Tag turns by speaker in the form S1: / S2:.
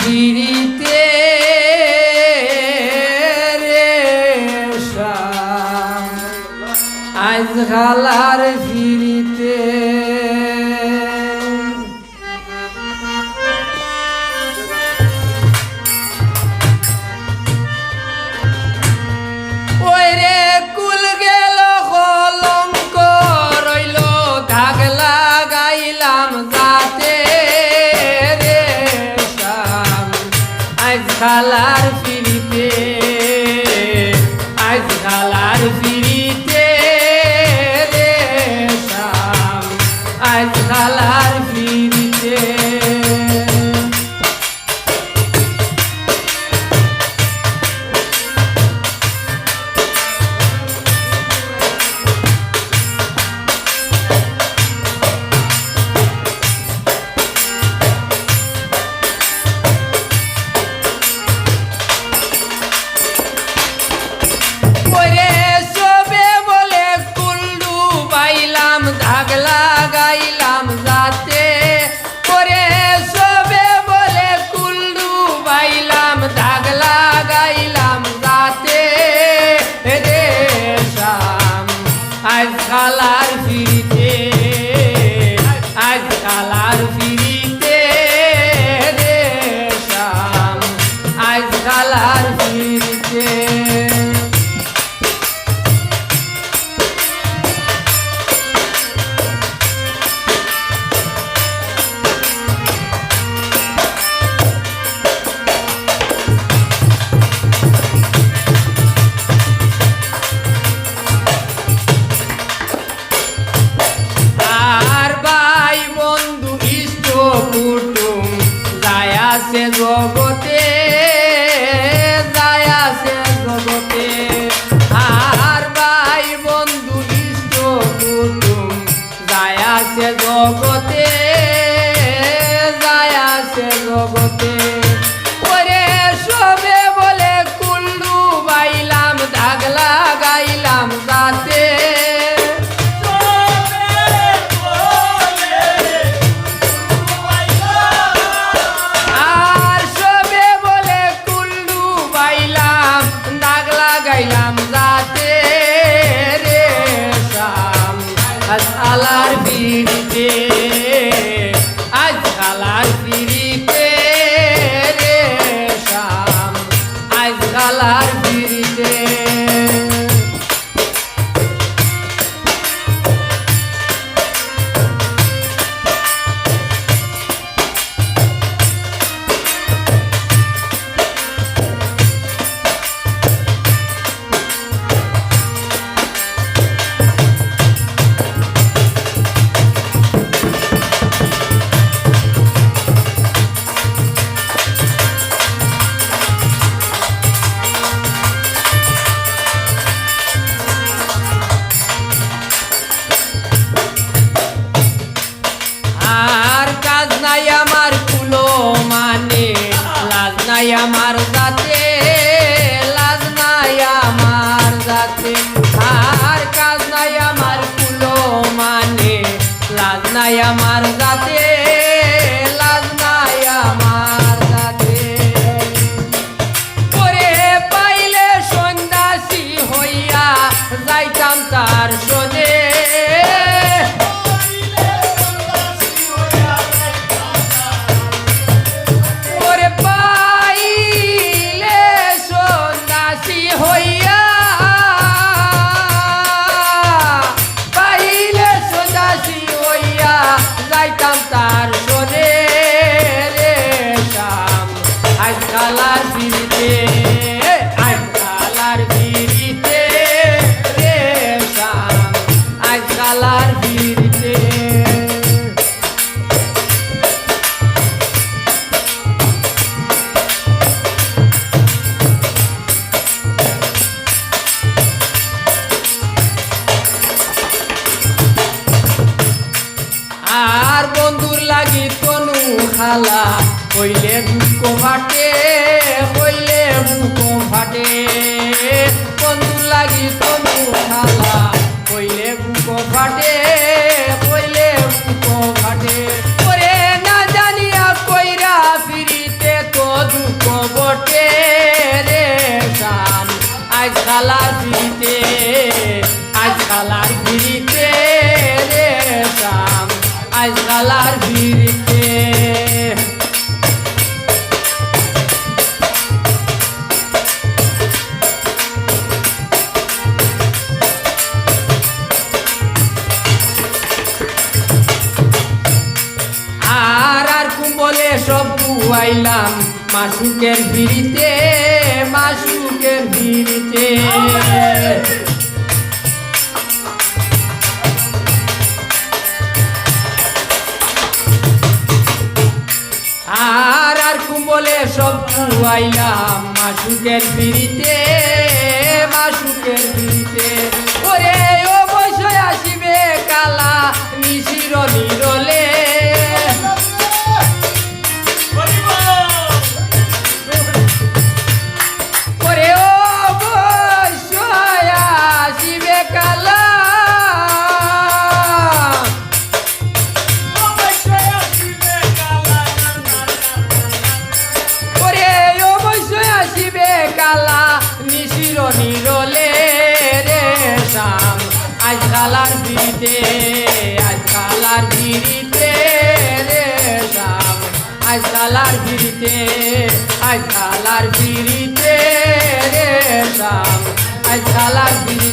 S1: ফিরিতে রে আজ খালার আজ জগতে যায় আছে জগতে। ওরে সবে বলে কুল্লু বাইলাম দাগ লাগাইলাম যাতে আর সবে বাইলাম কালার ফিরিতে আজ কালার ফিরিতে রে শাম কালার ফিরিতে আর বন্ধুর লাগি তনু খালা হইলে দুঃখ ফাটে, হইলে বুক ফাটে। বন্ধুর লাগি তনু খালা, হইলে বুক ফাটে, হইলে বুক ফাটে। ওরে না জানিয়া কইরা ফিরিতে তোর দুঃখ বটে রে শাম আজ খালার ফিরিতে, আজ খালার ফিরিতে রে শাম আজ খালার ফিরিতে মাসুকের ভিড়িতে মাসুকের ভিড়িতে। আর আর কুম্বলে সব বুয়াইলাম মাসুকের ভিড়িতে মাসুকের ভিড়িতে। ওরে অবশ্যই আসিবে কালা, নিশির নিরলে আজ কালার বিরিতে আজ কালার বিরিতে রে শাম আজ কালার বিরিতে আজ কালার বিরিতে রে শাম আজ কালার বিরিতে